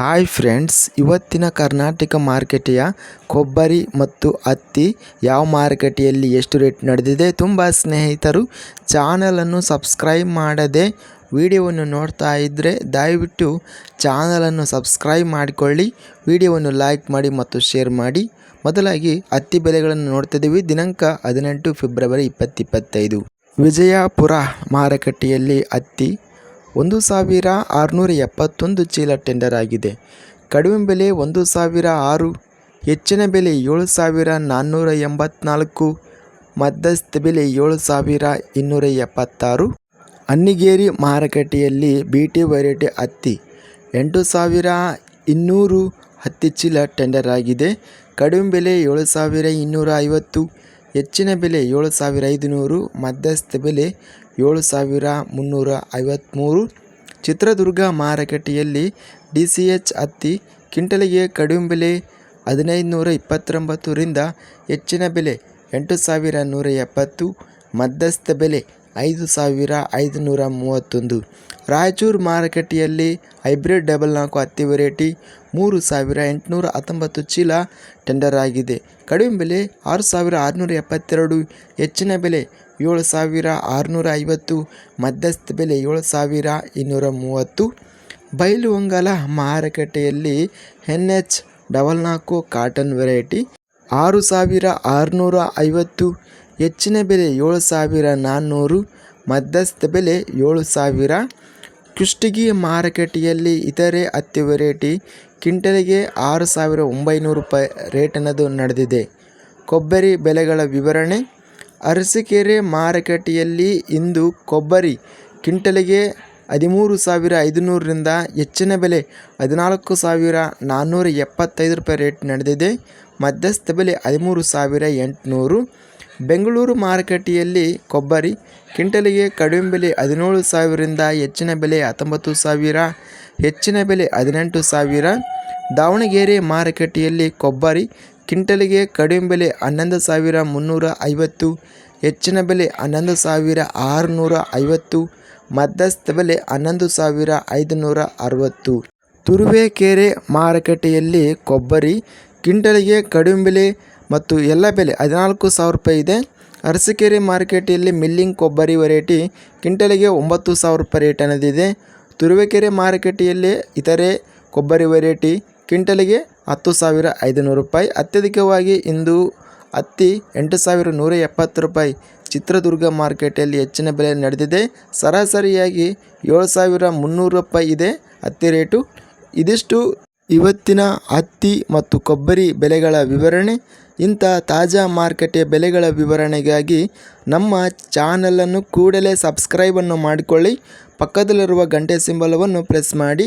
Hi friends, ಇವತ್ತಿನ ಕರ್ನಾಟಕ ಮಾರ್ಕೆಟೆಯ ಕೊಬ್ಬರಿ ಮತ್ತು ಹತ್ತಿ ಯಾವ ಮಾರುಕಟ್ಟೆಯಲ್ಲಿ ಎಷ್ಟು ರೇಟ್ ನಡೆದಿದೆ ತುಂಬ ಸ್ನೇಹಿತರು ಚಾನಲನ್ನು ಸಬ್ಸ್ಕ್ರೈಬ್ ಮಾಡದೆ ವಿಡಿಯೋವನ್ನು ನೋಡ್ತಾ ಇದ್ದರೆ ದಯವಿಟ್ಟು ಚಾನಲನ್ನು ಸಬ್ಸ್ಕ್ರೈಬ್ ಮಾಡಿಕೊಳ್ಳಿ, ವಿಡಿಯೋವನ್ನು ಲೈಕ್ ಮಾಡಿ ಮತ್ತು ಶೇರ್ ಮಾಡಿ. ಮೊದಲಾಗಿ ಹತ್ತಿ ಬೆಲೆಗಳನ್ನು ನೋಡ್ತಿದ್ದೀವಿ ದಿನಾಂಕ ಹದಿನೆಂಟು ಫೆಬ್ರವರಿ ಇಪ್ಪತ್ತಿಪ್ಪತ್ತೈದು ವಿಜಯಪುರ ಮಾರುಕಟ್ಟೆಯಲ್ಲಿ ಹತ್ತಿ ಒಂದು ಸಾವಿರ ಆರುನೂರ ಎಪ್ಪತ್ತೊಂದು ಚೀಲ ಟೆಂಡರ್ ಆಗಿದೆ. ಕಡಿಮೆ ಬೆಲೆ ಒಂದು ಸಾವಿರ ಆರು, ಹೆಚ್ಚಿನ ಬೆಲೆ ಏಳು ಸಾವಿರ ನಾನ್ನೂರ ಎಂಬತ್ನಾಲ್ಕು, ಮಧ್ಯಸ್ಥ ಬೆಲೆ ಏಳು ಸಾವಿರ ಇನ್ನೂರ ಎಪ್ಪತ್ತಾರು. ಅನ್ನಿಗೇರಿ ಮಾರುಕಟ್ಟೆಯಲ್ಲಿ ಬಿ ಟಿ ವೆರೈಟಿ ಹತ್ತಿ, ಎಂಟು ಸಾವಿರ ಇನ್ನೂರು ಹತ್ತಿ ಚೀಲ ಟೆಂಡರ್ ಆಗಿದೆ. ಕಡಿಮೆ ಬೆಲೆ ಏಳು ಸಾವಿರ ಇನ್ನೂರ ಐವತ್ತು, ಹೆಚ್ಚಿನ ಬೆಲೆ ಏಳು ಸಾವಿರ ಐದುನೂರು, ಮಧ್ಯಸ್ಥ ಬೆಲೆ ಏಳು ಸಾವಿರ ಮುನ್ನೂರ ಐವತ್ತ್ಮೂರು ಚಿತ್ರದುರ್ಗ ಮಾರುಕಟ್ಟೆಯಲ್ಲಿ ಡಿ ಸಿ ಎಚ್ ಹತ್ತಿ ಕ್ವಿಂಟಲಿಗೆ ಕಡಿಮೆ ಬೆಲೆ ಹದಿನೈದು ನೂರ ಇಪ್ಪತ್ತೊಂಬತ್ತರಿಂದ ಹೆಚ್ಚಿನ ಬೆಲೆ ಎಂಟು ಸಾವಿರ ನೂರ ಎಪ್ಪತ್ತು, ಮಧ್ಯಸ್ಥ ಬೆಲೆ ಐದು ಸಾವಿರ ಐದುನೂರ ಮೂವತ್ತೊಂದು. ರಾಯಚೂರು ಮಾರುಕಟ್ಟೆಯಲ್ಲಿ ಹೈಬ್ರಿಡ್ ಡಬಲ್ ನಾಲ್ಕು ಹತ್ತಿ ವೆರೈಟಿ ಮೂರು ಸಾವಿರ ಎಂಟುನೂರ ಹತ್ತೊಂಬತ್ತು ಚೀಲ ಟೆಂಡರ್ ಆಗಿದೆ. ಕಡಿಮೆ ಬೆಲೆ ಆರು ಸಾವಿರ ಆರುನೂರ ಎಪ್ಪತ್ತೆರಡು, ಹೆಚ್ಚಿನ ಬೆಲೆ ಏಳು ಸಾವಿರ ಆರುನೂರ ಐವತ್ತು ಮಧ್ಯಸ್ಥ ಬೆಲೆ ಏಳು ಸಾವಿರ ಇನ್ನೂರ ಮೂವತ್ತು ಬೈಲುಹೊಂಗಲ ಮಾರುಕಟ್ಟೆಯಲ್ಲಿ ಎನ್ ಎಚ್ ಡಬಲ್ ನಾಲ್ಕು ಕಾಟನ್ ವೆರೈಟಿ, ಆರು ಸಾವಿರ ಆರುನೂರ ಐವತ್ತು ಹೆಚ್ಚಿನ ಬೆಲೆ ಏಳು ಸಾವಿರ ನಾನ್ನೂರು, ಮಧ್ಯಸ್ಥ ಬೆಲೆ ಏಳು ಸಾವಿರ. ಕುಷ್ಟಗಿ ಮಾರುಕಟ್ಟೆಯಲ್ಲಿ ಇತರೆ ಹತ್ತಿ ವೆರೈಟಿ, ಕ್ವಿಂಟಲಿಗೆ ಆರು ಸಾವಿರ ಒಂಬೈನೂರು ರೂಪಾಯಿ ರೇಟ್ ಅನ್ನೋದು ನಡೆದಿದೆ. ಕೊಬ್ಬರಿ ಬೆಲೆಗಳ ವಿವರಣೆ ಅರಸೀಕೆರೆ ಮಾರುಕಟ್ಟೆಯಲ್ಲಿ ಇಂದು ಕೊಬ್ಬರಿ ಕ್ವಿಂಟಲಿಗೆ ಹದಿಮೂರು ಸಾವಿರ ಐದುನೂರರಿಂದ ಹೆಚ್ಚಿನ ಬೆಲೆ ಹದಿನಾಲ್ಕು ಸಾವಿರ ನಾನ್ನೂರ ಎಪ್ಪತ್ತೈದು ರೂಪಾಯಿ ರೇಟ್ ನಡೆದಿದೆ. ಮಧ್ಯಸ್ಥ ಬೆಲೆ ಹದಿಮೂರು ಸಾವಿರ ಎಂಟುನೂರು. ಬೆಂಗಳೂರು ಮಾರುಕಟ್ಟೆಯಲ್ಲಿ ಕೊಬ್ಬರಿ ಕ್ವಿಂಟಲಿಗೆ ಕಡಿಮೆ ಬೆಲೆ ಹದಿನೇಳು ಸಾವಿರದಿಂದ ಹೆಚ್ಚಿನ ಬೆಲೆ ಹತ್ತೊಂಬತ್ತು ಸಾವಿರ, ಹೆಚ್ಚಿನ ಬೆಲೆ ಹದಿನೆಂಟು ಸಾವಿರ. ದಾವಣಗೆರೆ ಮಾರುಕಟ್ಟೆಯಲ್ಲಿ ಕೊಬ್ಬರಿ ಕ್ವಿಂಟಲಿಗೆ ಕಡಿಮೆ ಬೆಲೆ ಹನ್ನೊಂದು ಸಾವಿರ ಮುನ್ನೂರ ಐವತ್ತು, ಹೆಚ್ಚಿನ ಬೆಲೆ ಹನ್ನೊಂದು ಸಾವಿರ ಆರುನೂರ ಐವತ್ತು, ಮಧ್ಯಸ್ಥ ಬೆಲೆ ಹನ್ನೊಂದು ಸಾವಿರ ಐದುನೂರ ಅರವತ್ತು. ತುರುವೇಕೆರೆ ಮಾರುಕಟ್ಟೆಯಲ್ಲಿ ಕೊಬ್ಬರಿ ಕ್ವಿಂಟಲಿಗೆ ಕಡಿಮೆ ಬೆಲೆ ಮತ್ತು ಎಲ್ಲ ಬೆಲೆ ಹದಿನಾಲ್ಕು ಸಾವಿರ ರೂಪಾಯಿ ಇದೆ. ಅರಸಿಕೆರೆ ಮಾರುಕಟ್ಟೆಯಲ್ಲಿ ಮಿಲ್ಲಿಂಗ್ ಕೊಬ್ಬರಿ ವೆರೈಟಿ ಕ್ವಿಂಟಲಿಗೆ ಒಂಬತ್ತು ಸಾವಿರ ರೂಪಾಯಿ ರೇಟ್ ಅನ್ನೋದಿದೆ. ತುರುವೇಕೆರೆ ಮಾರುಕಟ್ಟೆಯಲ್ಲಿ ಇತರೆ ಕೊಬ್ಬರಿ ವೆರೈಟಿ ಕ್ವಿಂಟಲಿಗೆ ಹತ್ತು ಸಾವಿರ ಐದುನೂರು ರೂಪಾಯಿ. ಅತ್ಯಧಿಕವಾಗಿ ಇಂದು ಹತ್ತಿ ಎಂಟು ಸಾವಿರ ನೂರ ಎಪ್ಪತ್ತು ರೂಪಾಯಿ. ಚಿತ್ರದುರ್ಗ ಮಾರ್ಕೆಟಲ್ಲಿ ಹೆಚ್ಚಿನ ಬೆಲೆ ನಡೆದಿದೆ. ಸರಾಸರಿಯಾಗಿ ಏಳು ಸಾವಿರ ಮುನ್ನೂರು ರೂಪಾಯಿ ಇದೆ ಹತ್ತಿ ರೇಟು. ಇದಿಷ್ಟು ಇವತ್ತಿನ ಹತ್ತಿ ಮತ್ತು ಕೊಬ್ಬರಿ ಬೆಲೆಗಳ ವಿವರಣೆ. ಇಂಥ ತಾಜಾ ಮಾರುಕಟ್ಟೆ ಬೆಲೆಗಳ ವಿವರಣೆಗಾಗಿ ನಮ್ಮ ಚಾನಲನ್ನು ಕೂಡಲೇ ಸಬ್ಸ್ಕ್ರೈಬನ್ನು ಮಾಡಿಕೊಳ್ಳಿ. ಪಕ್ಕದಲ್ಲಿರುವ ಗಂಟೆ ಸಿಂಬಲವನ್ನು ಪ್ರೆಸ್ ಮಾಡಿ.